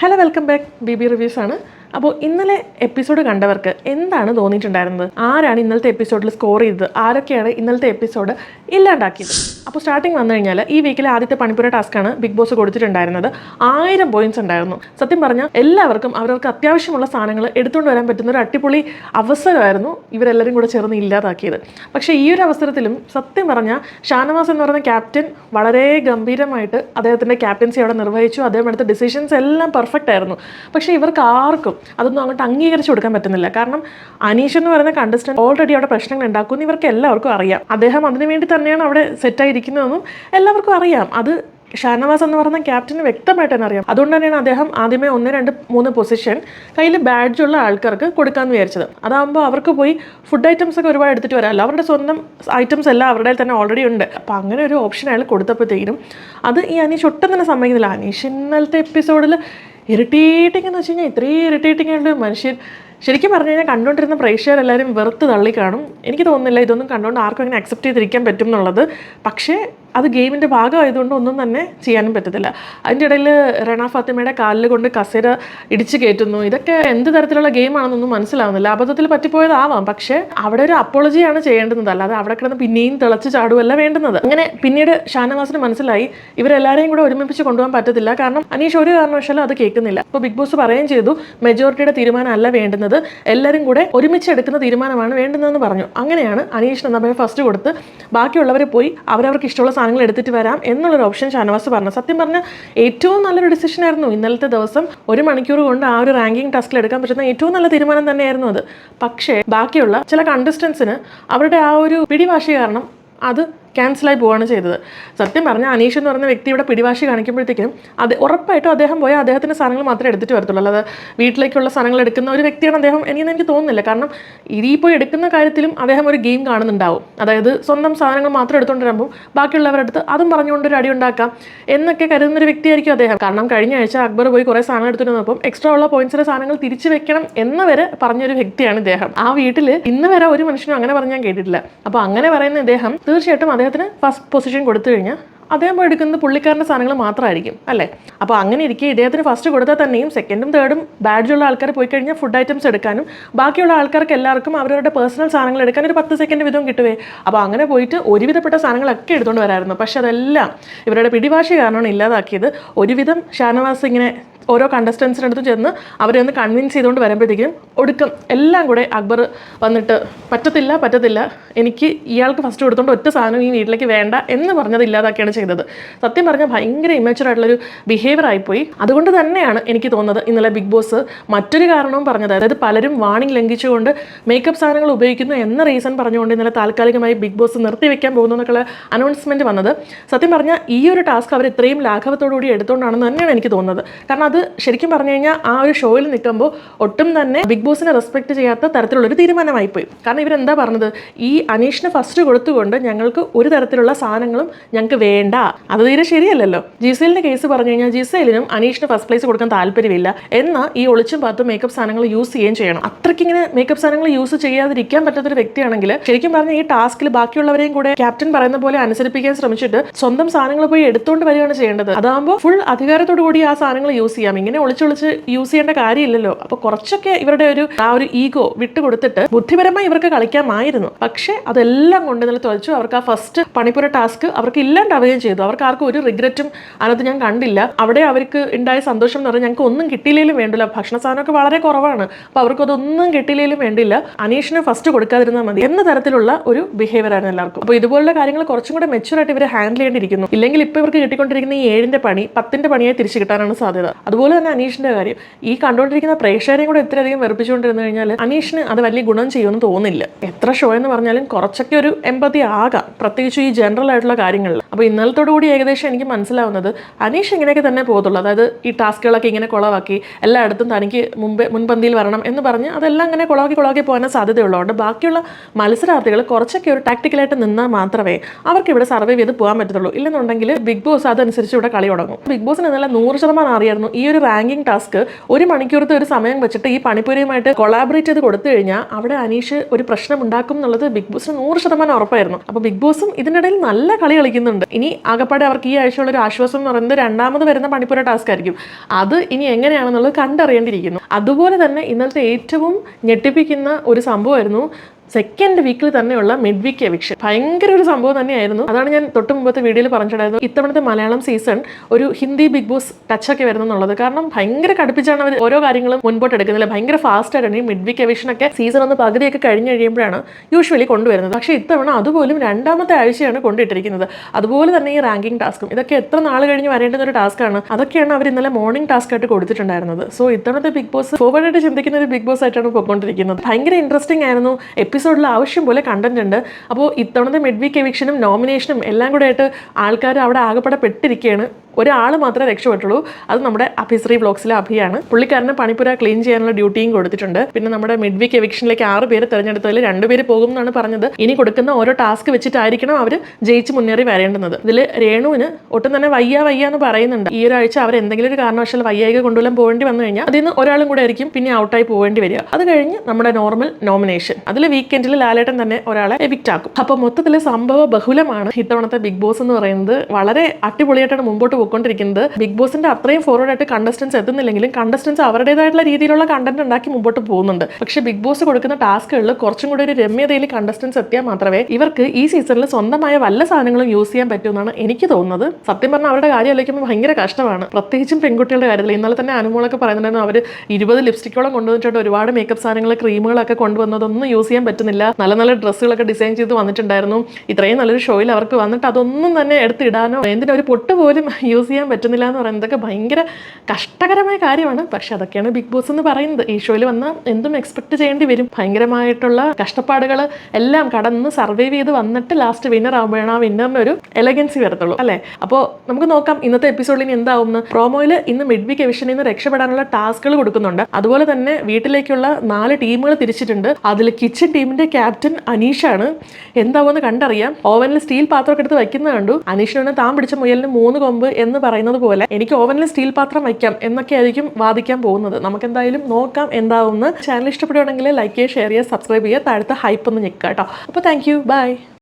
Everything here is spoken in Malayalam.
Hello welcome back B B reviews ആണ്. അപ്പോൾ ഇന്നലെ എപ്പിസോഡ് കണ്ടവർക്ക് എന്താണ് തോന്നിയിട്ടുണ്ടായിരുന്നത്? ആരാണ് ഇന്നലത്തെ എപ്പിസോഡിൽ സ്കോർ ചെയ്തത്? ആരൊക്കെയാണ് ഇന്നലത്തെ എപ്പിസോഡ് ഇല്ലാണ്ടാക്കിയത്? അപ്പോൾ സ്റ്റാർട്ടിങ് വന്നു കഴിഞ്ഞാൽ ഈ വീക്കിലെ ആദ്യത്തെ പണിപ്പുര ടാസ്ക്കാണ് ബിഗ് ബോസ് കൊടുത്തിട്ടുണ്ടായിരുന്നത്. ആയിരം പോയിന്റ്സ് ഉണ്ടായിരുന്നു. സത്യം പറഞ്ഞാൽ എല്ലാവർക്കും അവരവർക്ക് അത്യാവശ്യമുള്ള സാധനങ്ങൾ എടുത്തുകൊണ്ട് വരാൻ പറ്റുന്ന ഒരു അടിപൊളി അവസരമായിരുന്നു ഇവരെല്ലാവരും കൂടെ ചേർന്ന് ഇല്ലാതാക്കിയത്. പക്ഷേ ഈ ഒരു അവസരത്തിലും സത്യം പറഞ്ഞാൽ ഷാനവാസ് എന്ന് പറയുന്ന ക്യാപ്റ്റൻ വളരെ ഗംഭീരമായിട്ട് അദ്ദേഹത്തിന്റെ ക്യാപ്റ്റൻസി അവിടെ നിർവഹിച്ചു. അദ്ദേഹം എടുത്ത ഡിസിഷൻസ് എല്ലാം പെർഫെക്റ്റ് ആയിരുന്നു. പക്ഷേ ഇവർക്ക് ആർക്കും അതൊന്നും അങ്ങോട്ട് അംഗീകരിച്ചു കൊടുക്കാൻ പറ്റുന്നില്ല. കാരണം അനീഷ് എന്ന് പറയുന്ന കണ്ടസ്റ്റന്റ് ഓൾറെഡി അവിടെ പ്രശ്നങ്ങൾ ഉണ്ടാക്കുമെന്ന് ഇവർക്ക് എല്ലാവർക്കും അറിയാം. അദ്ദേഹം അതിനു വേണ്ടി തന്നെയാണ് അവിടെ സെറ്റായിരിക്കുന്നതെന്നും എല്ലാവർക്കും അറിയാം. അത് ഷാനവാസ് എന്ന് പറയുന്ന ക്യാപ്റ്റന് വ്യക്തമായിട്ട് തന്നെ അറിയാം. അതുകൊണ്ട് തന്നെയാണ് അദ്ദേഹം ആദ്യമേ ഒന്ന് രണ്ട് മൂന്ന് പൊസിഷൻ കയ്യിൽ ബാഡ്ജ് ഉള്ള ആൾക്കാർക്ക് കൊടുക്കാമെന്ന് വിചാരിച്ചത്. അതാകുമ്പോൾ അവർക്ക് പോയി ഫുഡ് ഐറ്റംസ് ഒക്കെ ഒരുപാട് എടുത്തിട്ട് വരാമല്ലോ അവരുടെ സ്വന്തം ഐറ്റംസ് എല്ലാം അവരുടെ തന്നെ ഓൾറെഡി ഉണ്ട്. അപ്പോൾ അങ്ങനെ ഒരു ഓപ്ഷൻ അയാൾ കൊടുത്തപ്പോഴത്തേക്കും അത് ഈ അനീഷ് ഒട്ടും തന്നെ സമ്മതിക്കുന്നില്ല. അനീഷ് ഇന്നലത്തെ എപ്പിസോഡിൽ ഇറിറ്റേറ്റിംഗ് എന്ന് വെച്ച് കഴിഞ്ഞാൽ ഇത്രയും ഇറിറ്റേറ്റിംഗ് ആയിട്ട് മനുഷ്യൻ ശരിക്കും പറഞ്ഞു കഴിഞ്ഞാൽ കണ്ടുകൊണ്ടിരുന്ന പ്രേക്ഷകരെല്ലാവരും വെറുത്ത് തള്ളിക്കാണും. എനിക്ക് തോന്നുന്നില്ല ഇതൊന്നും കണ്ടുകൊണ്ട് ആർക്കും അങ്ങനെ അക്സെപ്റ്റ് ചെയ്തിരിക്കാൻ പറ്റും എന്നുള്ളത്. പക്ഷേ അത് ഗെയിമിന്റെ ഭാഗമായതുകൊണ്ട് ഒന്നും തന്നെ ചെയ്യാനും പറ്റത്തില്ല. അതിന്റെ ഇടയിൽ റണ ഫാത്തിമയുടെ കാലിൽ കൊണ്ട് കസേര ഇടിച്ച് കയറ്റുന്നു. ഇതൊക്കെ എന്ത് തരത്തിലുള്ള ഗെയിമാണെന്നൊന്നും മനസ്സിലാവുന്നില്ല. അബദ്ധത്തിൽ പറ്റിപ്പോയതാവാം. പക്ഷേ അവിടെ ഒരു അപ്പോളജിയാണ് ചെയ്യേണ്ടുന്നത്. അല്ലാതെ അവിടെ കിടന്ന് പിന്നെയും തിളച്ച് ചാടുകയല്ല വേണ്ടുന്നത്. അങ്ങനെ പിന്നീട് ഷാനവാസിന് മനസ്സിലായി ഇവരെല്ലാവരെയും കൂടെ ഒരുമിപ്പിച്ച് കൊണ്ടുപോകാൻ പറ്റത്തില്ല. കാരണം അനീഷ് ഒരു കാരണവശാലും അത് കേൾക്കുന്നില്ല. അപ്പോൾ ബിഗ് ബോസ് പറയുകയും ചെയ്തു മെജോറിറ്റിയുടെ തീരുമാനം അല്ല വേണ്ടുന്നത്. എല്ലാവരും കൂടെ ഒരുമിച്ച് എടുക്കുന്ന തീരുമാനമാണ് വേണ്ടുന്നതെന്ന് പറഞ്ഞു. അങ്ങനെയാണ് അനീഷിന് എന്നാൽ ഫസ്റ്റ് കൊടുത്ത്. ബാക്കിയുള്ളവരെ പോയി അവരവർക്ക് ഇഷ്ടമുള്ള സാധനങ്ങൾ എടുത്തിട്ട് വരാം എന്നുള്ളൊരു ഓപ്ഷൻ ഷാനവാസ് പറഞ്ഞു സത്യം പറഞ്ഞാൽ ഏറ്റവും നല്ലൊരു ഡിസിഷൻ ആയിരുന്നു ഇന്നലത്തെ ദിവസം ഒരു മണിക്കൂർ കൊണ്ട് ആ ഒരു റാങ്കിങ് ടാസ്കിൽ എടുക്കാൻ പറ്റുന്ന ഏറ്റവും നല്ല തീരുമാനം തന്നെയായിരുന്നു അത്. പക്ഷേ ബാക്കിയുള്ള ചില കണ്ടസ്റ്റൻസിന് അവരുടെ ആ ഒരു പിടിവാശി കാരണം അത് ക്യാൻസലായി പോവുകയാണ് ചെയ്തത്. സത്യം പറഞ്ഞാൽ അനീഷ് എന്ന് പറയുന്ന വ്യക്തി ഇവിടെ പിടിവാശി കാണിക്കുമ്പോഴത്തേക്കും അത് ഉറപ്പായിട്ടും അദ്ദേഹം പോയാൽ അദ്ദേഹത്തിന്റെ സാധനങ്ങൾ മാത്രമേ എടുത്തിട്ട് വരത്തുള്ളൂ. അല്ലാതെ വീട്ടിലേക്കുള്ള സാധനങ്ങൾ എടുക്കുന്ന ഒരു വ്യക്തിയാണ് അദ്ദേഹം എനിക്കെന്ന് എനിക്ക് തോന്നുന്നില്ല. കാരണം ഇനി പോയി എടുക്കുന്ന കാര്യത്തിലും അദ്ദേഹം ഒരു ഗെയിം കാണുന്നുണ്ടാവും. അതായത് സ്വന്തം സാധനങ്ങൾ മാത്രം എടുത്തുകൊണ്ട് വരുമ്പോൾ ബാക്കിയുള്ളവരുടെ അടുത്ത് അതും പറഞ്ഞുകൊണ്ട് ഒരു അടി ഉണ്ടാക്കാം എന്നൊക്കെ കരുതുന്ന ഒരു വ്യക്തിയായിരിക്കും അദ്ദേഹം. കാരണം കഴിഞ്ഞ ആഴ്ച അക്ബർ പോയി കുറേ സാധനങ്ങൾ എടുത്തിട്ട് വന്നപ്പം എക്സ്ട്രാ ഉള്ള പോയിന്റ്സിലെ സാധനങ്ങൾ തിരിച്ചു വെക്കണം എന്ന് വരെ പറഞ്ഞൊരു വ്യക്തിയാണ് ഇദ്ദേഹം. ആ വീട്ടിൽ ഇന്ന് വരെ ഒരു മനുഷ്യനും അങ്ങനെ പറഞ്ഞാൽ കേട്ടിട്ടില്ല. അപ്പോൾ അങ്ങനെ പറയുന്ന ഇദ്ദേഹം തീർച്ചയായിട്ടും അദ്ദേഹത്തിന് ഫസ്റ്റ് പൊസിഷൻ കൊടുത്തു കഴിഞ്ഞാൽ അദ്ദേഹം എടുക്കുന്നത് പുള്ളിക്കാരന്റെ സാധനങ്ങൾ മാത്രമായിരിക്കും അല്ലേ? അപ്പോൾ അങ്ങനെ ഇരിക്കെ ഇദ്ദേഹത്തിന് ഫസ്റ്റ് കൊടുത്താൽ തന്നെയും സെക്കൻഡും തേർഡും ബാഡ്ജുള്ള ആൾക്കാർ പോയി കഴിഞ്ഞാൽ ഫുഡ് ഐറ്റംസ് എടുക്കാനും ബാക്കിയുള്ള ആൾക്കാർക്ക് എല്ലാവർക്കും അവരവരുടെ പേഴ്സണൽ സാധനങ്ങൾ എടുക്കാൻ ഒരു പത്ത് സെക്കൻഡ് വീതം കിട്ടുവേ. അപ്പോൾ അങ്ങനെ പോയിട്ട് ഒരുവിധപ്പെട്ട സാധനങ്ങളൊക്കെ എടുത്തുകൊണ്ട് വരായിരുന്നു. പക്ഷേ അതെല്ലാം ഇവരുടെ പിടിവാശി കാരണമാണ് ഇല്ലാതാക്കിയത്. ഒരുവിധം ഷാനവാസ് ഇങ്ങനെ ഓരോ കണ്ടസ്റ്റൻസിന്റെ അടുത്ത് ചെന്ന് അവരെ ഒന്ന് കൺവിൻസ് ചെയ്തുകൊണ്ട് വരുമ്പോഴത്തേക്കും ഒടുക്കം എല്ലാം കൂടെ അക്ബർ വന്നിട്ട് പറ്റത്തില്ല പറ്റത്തില്ല എനിക്ക് ഇയാൾക്ക് ഫസ്റ്റ് കൊടുത്തോണ്ട് ഒറ്റ സാധനം ഈ വീട്ടിലേക്ക് വേണ്ട എന്ന് പറഞ്ഞത് ഇല്ലാതാക്കിയാണ് ചെയ്തത്. സത്യം പറഞ്ഞാൽ ഭയങ്കര ഇമേച്ചർ ആയിട്ടുള്ളൊരു ബിഹേവിയർ ആയിപ്പോയി. അതുകൊണ്ട് തന്നെയാണ് എനിക്ക് തോന്നുന്നത് ഇന്നലെ ബിഗ് ബോസ് മറ്റൊരു കാരണവും പറഞ്ഞത്. അതായത് പലരും വാണിംഗ് ലംഘിച്ചുകൊണ്ട് മേക്കപ്പ് സാധനങ്ങൾ ഉപയോഗിക്കുന്നു എന്ന റീസൺ പറഞ്ഞുകൊണ്ട് ഇന്നലെ താൽക്കാലികമായി ബിഗ് ബോസ് നിർത്തി നിർത്തിവെക്കാൻ പോകുന്നു എന്നൊക്കെയുള്ള അനൗൺസ്മെന്റ് വന്നത്. സത്യം പറഞ്ഞാൽ ഈ ഒരു ടാസ്ക് അവർ ഇത്രയും ലാഘവത്തോടുകൂടി എടുത്തുകൊണ്ടാണെന്ന് തന്നെയാണ് എനിക്ക് തോന്നുന്നത്. കാരണം അത് ശരിക്കും പറഞ്ഞു കഴിഞ്ഞാൽ ആ ഒരു ഷോയിൽ നിൽക്കുമ്പോൾ ഒട്ടും തന്നെ ബിഗ് ബോസിനെ റെസ്പെക്ട് ചെയ്യാത്ത തരത്തിലുള്ളൊരു തീരുമാനമായി പോയി കാരണം ഇവരെന്താ പറഞ്ഞത്? ഈ അനീഷിന് ഫസ്റ്റ് കൊടുത്തുകൊണ്ട് ഞങ്ങൾക്ക് ഒരു തരത്തിലുള്ള സാധനങ്ങളും ഞങ്ങൾക്ക് വേണ്ട. അത് തീരെ ശരിയല്ലല്ലോ. ജിസേലിന്റെ കേസ് പറഞ്ഞു കഴിഞ്ഞാൽ ജിസേലിനും അനീഷിന് ഫസ്റ്റ് പ്ലേസ് കൊടുക്കാൻ താല്പര്യമില്ല. എന്ന ഈ ഒളിച്ചും പാത്തും മേക്കപ്പ് സാധനങ്ങൾ യൂസ് ചെയ്യുകയും ചെയ്യണം. അത്രയ്ക്ക് ഇങ്ങനെ മേക്കപ്പ് സാധനങ്ങൾ യൂസ് ചെയ്യാതിരിക്കാൻ പറ്റാത്തൊരു വ്യക്തിയാണെങ്കിൽ ശരിക്കും പറഞ്ഞാൽ ഈ ടാസ്കിൽ ബാക്കിയുള്ളവരെയും കൂടെ ക്യാപ്റ്റൻ പറയുന്ന പോലെ അനുസരിപ്പിക്കാൻ ശ്രമിച്ചിട്ട് സ്വന്തം സാധനങ്ങൾ പോയി എടുത്തുകൊണ്ട് വരികയാണ് ചെയ്യേണ്ടത്. അതാകുമ്പോൾ ഫുൾ അധികാരത്തോടു കൂടി ആ സാധനങ്ങൾ യൂസ് ചെയ്യാം. ഇങ്ങനെ ഒളിച്ചൊളിച്ച് യൂസ് ചെയ്യേണ്ട കാര്യമില്ലല്ലോ. അപ്പോൾ കുറച്ചൊക്കെ ഇവരുടെ ഒരു ആ ഒരു ഈഗോ വിട്ടുകൊടുത്തിട്ട് ബുദ്ധിപരമായി ഇവർക്ക് കളിക്കാമായിരുന്നു. പക്ഷേ അതെല്ലാം കൊണ്ട് ഇന്നലെ തുളച്ചു അവർക്ക് ആ ഫസ്റ്റ് പണിപ്പുര ടാസ്ക് അവർക്ക് ഇല്ലാണ്ടാവുകയും ചെയ്തു. അവർക്ക് ആർക്കും ഒരു റിഗ്രറ്റും അതിനകത്ത് ഞാൻ കണ്ടില്ല. അവിടെ അവർക്ക് ഉണ്ടായ സന്തോഷം എന്ന് പറഞ്ഞാൽ ഞങ്ങൾക്ക് ഒന്നും കിട്ടിയില്ലെങ്കിലും വേണ്ടില്ല. ഭക്ഷണ സാധനമൊക്കെ വളരെ കുറവാണ്. അപ്പോൾ അവർക്ക് അതൊന്നും കിട്ടിയില്ലെങ്കിലും വേണ്ടില്ല. അനീഷിന് ഫസ്റ്റ് കൊടുക്കാതിരുന്നാൽ മതി എന്ന തരത്തിലുള്ള ഒരു ബിഹേവിയർ ആണ് എല്ലാവർക്കും. അപ്പോൾ ഇതുപോലുള്ള കാര്യങ്ങൾ കുറച്ചും കൂടെ മെച്ചുവറായിട്ട് ഇവർ ഹാൻഡിൽ ചെയ്യേണ്ടിയിരിക്കുന്നു. ഇല്ലെങ്കിൽ ഇപ്പോൾ ഇവർക്ക് കിട്ടിക്കൊണ്ടിരിക്കുന്ന ഈ ഏഴിന്റെ പണി പത്തിന്റെ പണിയായി തിരിച്ചു കിട്ടാനാണ് സാധ്യത. അതുപോലെ തന്നെ അനീഷിന്റെ കാര്യം. ഈ കണ്ടുകൊണ്ടിരിക്കുന്ന പ്രേക്ഷകരെയും കൂടെ ഇത്രയധികം വെറുപ്പിച്ചുകൊണ്ടിരുന്നു കഴിഞ്ഞാൽ അനീഷിന് അത് വലിയ ഗുണം ചെയ്യുമെന്ന് തോന്നില്ല എത്ര ഷോ എന്ന് പറഞ്ഞാലും കുറച്ചൊക്കെ ഒരു എമ്പതി ആകാം. പ്രത്യേകിച്ച് ഈ ജനറൽ ആയിട്ടുള്ള കാര്യങ്ങളിൽ. അപ്പോൾ ഇന്നലത്തോടു കൂടി ഏകദേശം എനിക്ക് മനസ്സിലാവുന്നത് അനീഷ് ഇങ്ങനെയൊക്കെ തന്നെ പോകത്തുള്ളൂ. അതായത് ഈ ടാസ്കുകളൊക്കെ ഇങ്ങനെ കുളവാക്കി എല്ലായിടത്തും തനിക്ക് മുമ്പേ മുൻപന്തിയിൽ വരണം എന്ന് പറഞ്ഞ് അതെല്ലാം അങ്ങനെ കുളവാക്കി കുളവാക്കി പോകാൻ സാധ്യതയുള്ളൂ. അതുകൊണ്ട് ബാക്കിയുള്ള മത്സരാർത്ഥികൾ കുറച്ചൊക്കെ ഒരു ടാക്ടിക്കലായിട്ട് നിന്നാൽ മാത്രമേ അവർക്ക് ഇവിടെ സർവൈവ് ചെയ്ത് പോകാൻ പറ്റത്തുള്ളൂ. ഇല്ലെന്നുണ്ടെങ്കിൽ ബിഗ് ബോസ് അതനുസരിച്ച് ഇവിടെ കളി തുടങ്ങും. ബിഗ് ബോസിന് ഇന്നലെ നൂറ് ശതമാനം അറിയായിരുന്നു. ഈ ഒരു റാങ്കിങ് ടാസ്ക് ഒരു മണിക്കൂറത്തെ ഒരു സമയം വെച്ചിട്ട് ഈ പണിപ്പുരയുമായിട്ട് കൊളാബറേറ്റ് ചെയ്ത് കൊടുത്തു കഴിഞ്ഞാൽ അവിടെ അനീഷ് ഒരു പ്രശ്നം ഉണ്ടാക്കും എന്നുള്ളത് ബിഗ് ബോസിന് നൂറ് ശതമാനം ഉറപ്പായിരുന്നു. അപ്പോൾ ബിഗ് ബോസും ഇതിനിടയിൽ നല്ല കളി കളിക്കുന്നുണ്ട്. ഇനി ആകപ്പാടെ അവർക്ക് ഈ ആഴ്ചയുള്ള ഒരു ആശ്വാസം എന്ന് പറയുന്നത് രണ്ടാമത് വരുന്ന പണിപ്പുര ടാസ്ക് ആയിരിക്കും. അത് ഇനി എങ്ങനെയാണെന്നുള്ളത് കണ്ടറിയേണ്ടിയിരിക്കുന്നു. അതുപോലെ തന്നെ ഇന്നലത്തെ ഏറ്റവും ഞെട്ടിപ്പിക്കുന്ന ഒരു സംഭവമായിരുന്നു സെക്കൻഡ് വീക്കിൽ തന്നെയുള്ള മിഡ് വീക്ക് എവിക്ഷൻ ഭയങ്കര ഒരു സംഭവം തന്നെയായിരുന്നു. അതാണ് ഞാൻ തൊട്ട് മുമ്പത്തെ വീഡിയോയിൽ പറഞ്ഞിട്ടുണ്ടായിരുന്നു ഇത്തവണത്തെ മലയാളം സീസൺ ഒരു ഹിന്ദി ബിഗ് ബോസ് ടച്ച് ടച്ചൊക്കെ വരുന്നുള്ളത് കാരണം ഭയങ്കര കടുപ്പിച്ചാണ് അവർ ഓരോ കാര്യങ്ങളും മുൻപോട്ട് എടുക്കുന്നില്ല. ഭയങ്കര ഫാസ്റ്റ് ആയിട്ടാണ് ഈ മിഡ് വീക്ക് എവിക്ഷൻ ഒക്കെ. സീസൺ ഒന്ന് പകുതിയൊക്കെ കഴിഞ്ഞ് കഴിയുമ്പോഴാണ് യൂഷ്വലി കൊണ്ടുവരുന്നത്. പക്ഷെ ഇത്തവണ അതുപോലും രണ്ടാമത്തെ ആഴ്ചയാണ് കൊണ്ടിട്ടിരിക്കുന്നത്. അതുപോലെ തന്നെ ഈ റാങ്കിങ് ടാസ്കും ഇതൊക്കെ എത്ര നാൾ കഴിഞ്ഞ് വരേണ്ടുന്ന ഒരു ടാസ്ക്കാണ് അതൊക്കെയാണ് അവർ ഇന്നലെ മോർണിംഗ് ടാസ്ക് ആയിട്ട് കൊടുത്തിട്ടുണ്ടായിരുന്നത്. സോ ഇത്തവണത്തെ ബിഗ് ബോസ് ഫോർവേഡ് ആയിട്ട് ചിന്തിക്കുന്ന ഒരു ബിഗ് ബോസ് ആയിട്ടാണ് പോയിക്കൊണ്ടിരിക്കുന്നത് ഭയങ്കര ഇൻട്രസ്റ്റിംഗ് ആയിരുന്നു. എപ്പിസോഡിൽ ആവശ്യം പോലെ കണ്ടന്റ് ഉണ്ട്. അപ്പോൾ ഇത്തവണത്തെ മിഡ് വീക്ക് എവിക്ഷനും നോമിനേഷനും എല്ലാം കൂടെ ആയിട്ട് ആൾക്കാർ അവിടെ ആകെപ്പെടെ പെട്ടിരിക്കുകയാണ്. ഒരാൾ മാത്രമേ രക്ഷപ്പെട്ടുള്ളൂ. അത് നമ്മുടെ അഭിശ്രീ ബ്ലോഗ്സിലെ അഭിയാണ്. പുള്ളിക്കാരനെ പണിപ്പുര ക്ലീൻ ചെയ്യാനുള്ള ഡ്യൂട്ടിയും കൊടുത്തിട്ടുണ്ട്. പിന്നെ നമ്മുടെ മിഡ് വീക്ക് എവിക്ഷനിലേക്ക് ആറ് പേര് തിരഞ്ഞെടുത്തതിൽ രണ്ടുപേര് പോകും എന്നാണ് പറഞ്ഞത്. ഇനി കൊടുക്കുന്ന ഓരോ ടാസ്ക് വെച്ചിട്ടായിരിക്കണം അവർ ജയിച്ച് മുന്നേറി വരേണ്ടുന്നത്. ഇതിൽ രേണുവിന് ഒട്ടും തന്നെ വയ്യ വയ്യ എന്ന് പറയുന്നുണ്ട്. ഈ ഒരാഴ്ച അവർ എന്തെങ്കിലും ഒരു കാരണവശാൽ വയ്യായിക കൊണ്ടുവരാൻ പോകേണ്ടി വന്നു കഴിഞ്ഞാൽ അതിൽ നിന്ന് ഒരാളും കൂടെ ആയിരിക്കും പിന്നെ ഔട്ടായി പോകേണ്ടി വരിക. അത് കഴിഞ്ഞ് നമ്മുടെ നോർമൽ നോമിനേഷൻ അതിൽ വീക്കെൻഡിൽ ലാലേട്ടൻ തന്നെ ഒരാളെ എവിക്റ്റ് ആക്കും. അപ്പോൾ മൊത്തത്തിലെ സംഭവ ബഹുലമാണ് ഇത്തവണത്തെ ബിഗ് ബോസ് എന്ന് പറയുന്നത്. വളരെ അടിപൊളിയായിട്ടാണ് മുമ്പോട്ട് പോയിക്കൊണ്ടിരിക്കുന്നത്. ബിഗ് ബോസിന്റെ അത്രയും ഫോർവേഡ് ആയിട്ട് കണ്ടസ്റ്റൻസ് എത്തുന്നില്ലെങ്കിലും കണ്ടസ്റ്റൻസ് അവരുടേതായിട്ടുള്ള രീതിയിലുള്ള കണ്ടന്റ് ഉണ്ടാക്കി മുമ്പോട്ട് പോകുന്നുണ്ട്. പക്ഷേ ബിഗ് ബോസ് കൊടുക്കുന്ന ടാസ്കുകളിൽ കുറച്ചും കൂടി ഒരു രമ്യതയിൽ കണ്ടസ്റ്റൻസ് എത്തിയാൽ മാത്രമേ ഇവർക്ക് ഈ സീസണിൽ സ്വന്തമായ വല്ല സാധനങ്ങളും യൂസ് ചെയ്യാൻ പറ്റുമെന്നാണ് എനിക്ക് തോന്നുന്നത്. സത്യം പറഞ്ഞാൽ അവരുടെ കാര്യം ആലോചിക്കുമ്പോൾ ഭയങ്കര കഷ്ടമാണ്. പ്രത്യേകിച്ചും പെൺകുട്ടികളുടെ കാര്യത്തിൽ ഇന്നലെ തന്നെ അനുമോളൊക്കെ പറയുന്നുണ്ടായിരുന്നു. അവർ ഇരുപത് ലിപ്സ്റ്റിക്കോളം കൊണ്ടുവന്നിട്ടുണ്ട്. ഒരുപാട് മേക്കപ്പ് സാധനങ്ങൾ ക്രീമുകളൊക്കെ കൊണ്ടുവന്നതൊന്നും യൂസ് ചെയ്യാൻ പറ്റുന്നില്ല. നല്ല നല്ല ഡ്രസ്സുകളൊക്കെ ഡിസൈൻ ചെയ്ത് വന്നിട്ടുണ്ടായിരുന്നു. ഇത്രയും നല്ലൊരു ഷോയിൽ അവർക്ക് വന്നിട്ട് അതൊന്നും തന്നെ എടുത്തിടാനോ എന്തിനാ ഒരു പൊട്ട് പോലും യൂസ് ചെയ്യാൻ പറ്റുന്നില്ല എന്ന് പറയുന്നതൊക്കെ ഭയങ്കര കഷ്ടകരമായ കാര്യമാണ്. പക്ഷെ അതൊക്കെയാണ് ബിഗ് ബോസ് എന്ന് പറയുന്നത്. ഈ ഷോയിൽ വന്നാൽ എന്തും എക്സ്പെക്ട് ചെയ്യേണ്ടി വരും. ഭയങ്കരമായിട്ടുള്ള കഷ്ടപ്പാടുകൾ എല്ലാം കടന്ന് സർവൈവ് ചെയ്ത് വന്നിട്ട് ലാസ്റ്റ് വിന്നർ ആവുമ്പോഴാണ് ആ വിന്നറിന് ഒരു എലഗൻസി വരത്തുള്ളൂ അല്ലേ? അപ്പോൾ നമുക്ക് നോക്കാം ഇന്നത്തെ എപ്പിസോഡിൽ എന്താവുമെന്ന്. പ്രോമോയിൽ ഇന്ന് മിഡ് വീക്ക് എവിഷനിൽ നിന്ന് രക്ഷപ്പെടാനുള്ള ടാസ്കുകൾ കൊടുക്കുന്നുണ്ട്. അതുപോലെ തന്നെ വീട്ടിലേക്കുള്ള നാല് ടീമുകൾ തിരിച്ചിട്ടുണ്ട്. അതിൽ കിച്ചൺ ടീമിന്റെ ക്യാപ്റ്റൻ അനീഷാണ്. എന്താവുമെന്ന് കണ്ടറിയാം. ഓവനിൽ സ്റ്റീൽ പാത്രമൊക്കെ എടുത്ത് വയ്ക്കുന്നത് കണ്ടു. അനീഷിനെ താൻ പിടിച്ച മുയലിന് മൂന്ന് കൊമ്പ് എന്ന് പറയുന്നത് പോലെ എനിക്ക് ഓവനിൽ സ്റ്റീൽ പാത്രം വയ്ക്കാം എന്നൊക്കെ ആയിരിക്കും വാദിക്കാൻ പോകുന്നത്. നമുക്ക് എന്തായാലും നോക്കാം എന്താവുമെന്ന്. ചാനൽ ഇഷ്ടപ്പെടുകയാണെങ്കിൽ ലൈക്ക് ചെയ്യുക ഷെയർ ചെയ്യുക സബ്സ്ക്രൈബ് ചെയ്യുക. താഴത്തെ ഹൈപ്പ് ഒന്ന് ഞെക്കുക കേട്ടോ. അപ്പോൾ താങ്ക് യു ബൈ